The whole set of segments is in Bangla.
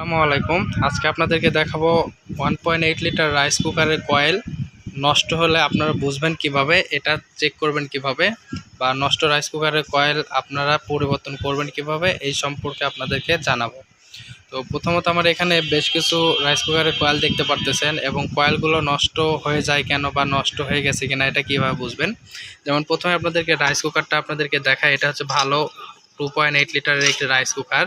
আসসালামু আলাইকুম। আজকে আপনাদেরকে দেখাবো one point eight litre rice কুকারের কয়েল নষ্ট হলে আপনারা বুঝবেন কীভাবে, এটা চেক করবেন কীভাবে, বা নষ্ট রাইস কুকারের কয়েল আপনারা পরিবর্তন করবেন কীভাবে, এই সম্পর্কে আপনাদেরকে জানাব। তো প্রথমত আমার এখানে বেশ কিছু রাইস কুকারের কয়েল দেখতে পারতেছেন, এবং কয়েলগুলো নষ্ট হয়ে যায় কেন, বা নষ্ট হয়ে গেছে কিনা, এটা কীভাবে বুঝবেন? যেমন প্রথমে আপনাদেরকে রাইস কুকারটা আপনাদেরকে দেখায় এটা হচ্ছে ভালো টু পয়েন্ট এইট লিটারের একটি রাইস কুকার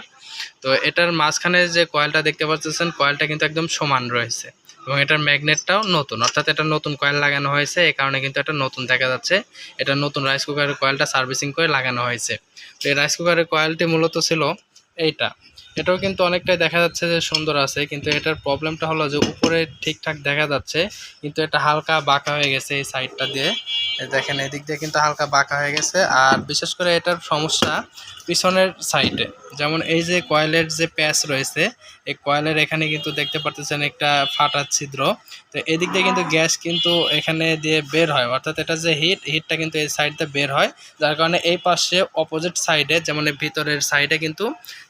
তো এটার মাঝখানে যে কয়েলটা দেখতে পাচ্ছেন কয়েলটা কিন্তু একদম সমান রয়েছে এবং এটার ম্যাগনেটটাও নতুন। অর্থাৎ এটা নতুন কয়েল লাগানো হয়েছে এই কারণে কিন্তু এটা নতুন দেখা যাচ্ছে। এটা নতুন রাইস কুকারের কয়েলটা সার্ভিসিং করে লাগানো হয়েছে। তো এই রাইস কুকারের কয়েলটি মূলত ছিল এইটা। এটাও কিন্তু অনেকটাই দেখা যাচ্ছে যে সুন্দর আছে, কিন্তু এটার প্রবলেমটা হলো যে উপরে ঠিকঠাক দেখা যাচ্ছে, কিন্তু এটা হালকা বাঁকা হয়ে গেছে এই সাইডটা দিয়ে। দেখেন, এদিক দিয়ে কিন্তু হালকা বাঁকা হয়ে গেছে, আর বিশেষ করে এটার সমস্যা পিছনের সাইডে যেমন এই যে কয়েলের যে প্যাচ রয়েছে, এই কয়েলের এখানে কিন্তু দেখতে পারতেছেন একটা ফাটা ছিদ্র। তো এদিক দিয়ে কিন্তু গ্যাস কিন্তু এখানে দিয়ে বের হয়। অর্থাৎ এটা যে হিট, হিটটা কিন্তু এই সাইড দিয়ে বের হয়। যার কারণে এই পাশে অপোজিট সাইডে যেমন ভিতরের সাইডে কিন্তু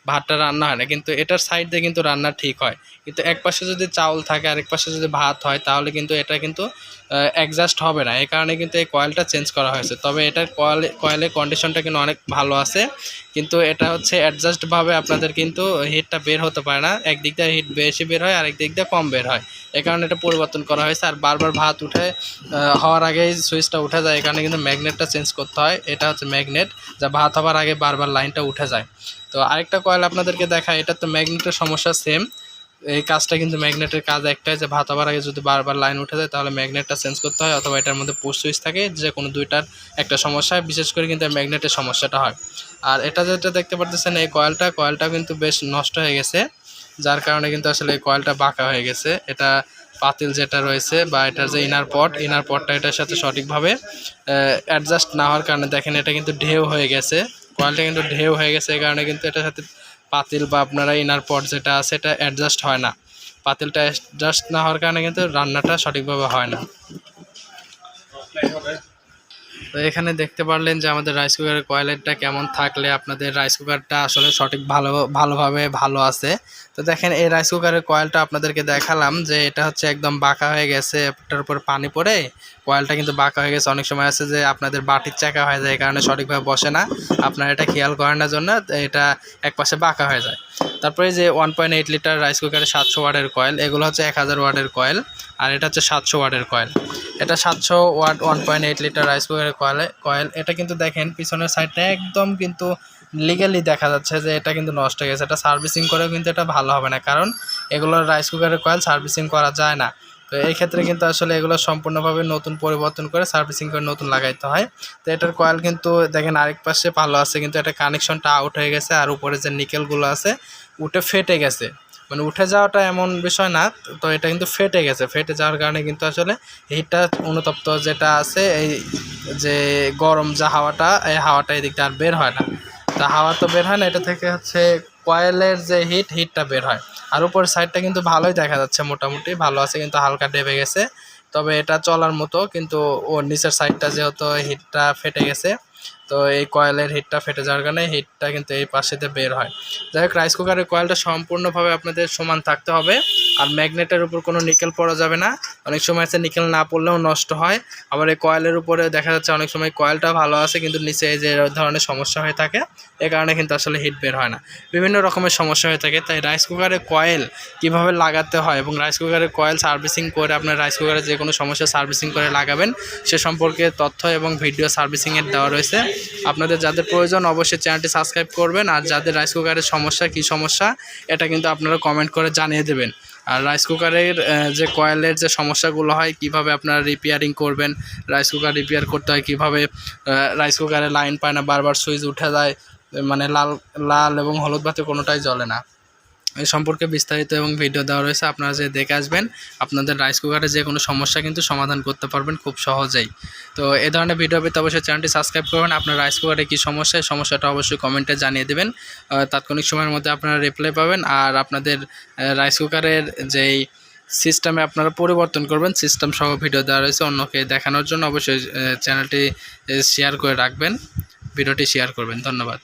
ভাতটা রান্না হয় না। কিন্তু এটার সাইড দিয়ে কিন্তু রান্না ঠিক হয়। কিন্তু এক পাশে যদি চাউল থাকে, আরেক পাশে যদি ভাত হয়, তাহলে কিন্তু এটা কিন্তু অ্যাডজাস্ট হবে না। এই কারণে কিন্তু এই কয়েলটা চেঞ্জ করা হয়েছে। তবে এটার কয়েল, কয়েলের কন্ডিশনটা কিন্তু অনেক ভালো আছে। কিন্তু এটা হচ্ছে অ্যাডজাস্টভাবে আপনাদের কিন্তু হিটটা বের হতে পারে না। একদিক দিয়ে হিট বেশি বের হয় আরেক দিক দিয়ে কম বের হয়। এই কারণে এটা পরিবর্তন করা হয়েছে। আর বারবার ভাত উঠে হওয়ার আগেই সুইচটা উঠে যায়। এখানে কিন্তু ম্যাগনেটটা চেঞ্জ করতে হয়। এটা হচ্ছে ম্যাগনেট যা ভাত হওয়ার আগে বারবার লাইনটা উঠে যায়। তো আরেকটা কয়েল আপনাদেরকে দেখায় এটা তো ম্যাগনেটের সমস্যা সেম এই কাজটা কিন্তু ম্যাগনেটের কাজ একটাই, যে ভাত হওয়ার আগে যদি বারবার লাইন উঠে যায়, তাহলে ম্যাগনেটটা চেঞ্জ করতে হয়। অথবা এটার মধ্যে পোস্ট সুইচ থাকে, যে কোনো দুইটার একটা সমস্যা বিশেষ করে কিন্তু ম্যাগনেটের সমস্যাটা হয়। আর এটা যেটা দেখতে পারতেছেন, এই কয়েলটা কয়েলটা কিন্তু বেশ নষ্ট হয়ে গেছে। যার কারণে কিন্তু আসলে এই কয়েলটা বাঁকা হয়ে গেছে। এটা পাতিল যেটা রয়েছে বা এটার যে ইনার পট ইনার পটটা এটার সাথে সঠিকভাবে অ্যাডজাস্ট না হওয়ার কারণে দেখেন এটা কিন্তু ঢেউ হয়ে গেছে। কয়েলটা কিন্তু ঢেউ হয়ে গেছে, এই কারণে কিন্তু এটার সাথে পাতিল বা আপনারা ইনার পট যেটা আছে, এটা অ্যাডজাস্ট হয় না। পাতিলটা অ্যাডজাস্ট না হওয়ার কারণে কিন্তু রান্নাটা সঠিকভাবে হয় না। তো এখানে দেখতে পারলেন যে আমাদের রাইস কুকারের কয়েলেরটা কেমন থাকলে আপনাদের রাইস কুকারটা আসলে সঠিক ভালো, ভালোভাবে ভালো আছে। তো দেখেন, এই রাইস কুকারের কয়েলটা আপনাদেরকে দেখালাম যে এটা হচ্ছে একদম বাঁকা হয়ে গেছে, এটার উপর পানি পড়ে। কয়েলটা কিন্তু বাঁকা হয়ে গেছে। অনেক সময় আছে যে আপনাদের বাটির চাকা হয়ে যায়, এই কারণে সঠিকভাবে বসে না। আপনারা এটা খেয়াল করেন না জন্য এটা এক পাশে বাঁকা হয়ে যায়। তারপরে যে one point eight litre rice কুকারের সাতশো ওয়ার্ডের কয়েল এগুলো হচ্ছে এক হাজার ওয়ার্ডের কয়েল আর এটা হচ্ছে সাতশো ওয়ার্ডের কয়েল এটা সাতশো watt one point eight litre rice কুকারের কয়েলে কয়েল এটা কিন্তু দেখেন, পিছনের সাইডটা একদম কিন্তু লিগালি দেখা যাচ্ছে যে এটা কিন্তু নষ্ট হয়ে গেছে। এটা সার্ভিসিং করেও কিন্তু এটা ভালো হবে না, কারণ এগুলোর রাইস কুকারের কয়েল সার্ভিসিং করা যায় না। তো এই ক্ষেত্রে কিন্তু আসলে এগুলো সম্পূর্ণভাবে নতুন পরিবর্তন করে সার্ভিসিং করে নতুন লাগাইতে হয়। তো এটার কয়েল কিন্তু দেখেন আরেক পাশে ভালো আছে, কিন্তু এটা কানেকশনটা আউট হয়ে গেছে, আর উপরে যে নিকেলগুলো আছে, উঠে ফেটে গেছে। মানে উঠে যাওয়াটা এমন বিষয় না, তো এটা কিন্তু ফেটে গেছে। ফেটে যাওয়ার কারণে কিন্তু আসলে হিটটা অনুতপ্ত যেটা আছে, এই যে গরম যা হাওয়াটা, এই হাওয়াটা এদিকটা আর বের হয় না। তা হাওয়া তো বের হয় না, এটা থেকে হচ্ছে কয়েলের যে হিট হিটটা বের হয়। আর উপরের সাইডটা কিন্তু ভালোই দেখা যাচ্ছে, মোটামুটি ভালো আছে, কিন্তু হালকা ডেবে গেছে। তবে এটা চলার মতো, কিন্তু ওর নিচের সাইডটা যেহেতু হিটটা ফেটে গেছে তো এই কয়েলের হিটটা ফেটে যাওয়ার কারণে হিটটা কিন্তু এই পাশেতে বের হয়। যাই হোক রাইস কুকারের কয়েলটা সম্পূর্ণভাবে আপনাদের সমান থাকতে হবে আর ম্যাগনেটের উপর কোনো নিকেল পড়া যাবে না। অনেক সময় আছে নিকেল না পড়লেও নষ্ট হয়। আবার এই কয়েলের উপরে দেখা যাচ্ছে অনেক সময় কয়েলটা ভালো আছে, কিন্তু নিচে এই যে ধরনের সমস্যা হয়ে থাকে, এ কারণে কিন্তু আসলে হিট বের হয় না। বিভিন্ন রকমের সমস্যা হয়ে থাকে, তাই রাইস কুকারের কয়েল কীভাবে লাগাতে হয় এবং রাইস কুকারের কয়েল সার্ভিসিং করে আপনার রাইস কুকারের যে কোনো সমস্যা সার্ভিসিং করে লাগাবেন, সে সম্পর্কে তথ্য এবং ভিডিও সার্ভিসিংয়ের দেওয়া রয়েছে। আপনাদের যাদের প্রয়োজন অবশ্যই চ্যানেলটি সাবস্ক্রাইব করবেন, আর যাদের রাইস কুকারের সমস্যা, কী সমস্যা, এটা কিন্তু আপনারা কমেন্ট করে জানিয়ে দেবেন। আর রাইস কুকারের যে কয়েলের যে সমস্যাগুলো হয়, কীভাবে আপনারা রিপেয়ারিং করবেন, রাইস কুকার রিপেয়ার করতে হয়, কীভাবে রাইস কুকারে লাইন পায় না, বারবার সুইচ উঠে যায় মানে লাল লাল এবং হলুদ ভাতে কোনোটাই জ্বলে না। এই সম্পর্কে বিস্তারিত এবং ভিডিও দেওয়া রয়েছে, আপনারা যে দেখে আসবেন, আপনাদের রাইস কুকারে যে কোনো সমস্যা কিন্তু সমাধান করতে পারবেন খুব সহজেই। তো এই ধরনের ভিডিও পেতে অবশ্যই চ্যানেলটি সাবস্ক্রাইব করবেন, আপনার রাইস কুকারে কী সমস্যা সমস্যাটা অবশ্যই কমেন্টে জানিয়ে দেবেন। তাৎক্ষণিক সময়ের মধ্যে আপনারা রিপ্লাই পাবেন আর আপনাদের রাইস কুকারের যেই সিস্টেমে আপনারা পরিবর্তন করবেন সিস্টেম সহ ভিডিও দেওয়া রয়েছে অন্যকে দেখানোর জন্য অবশ্যই চ্যানেলটি শেয়ার করে রাখবেন। ভিডিওটি শেয়ার করবেন, ধন্যবাদ।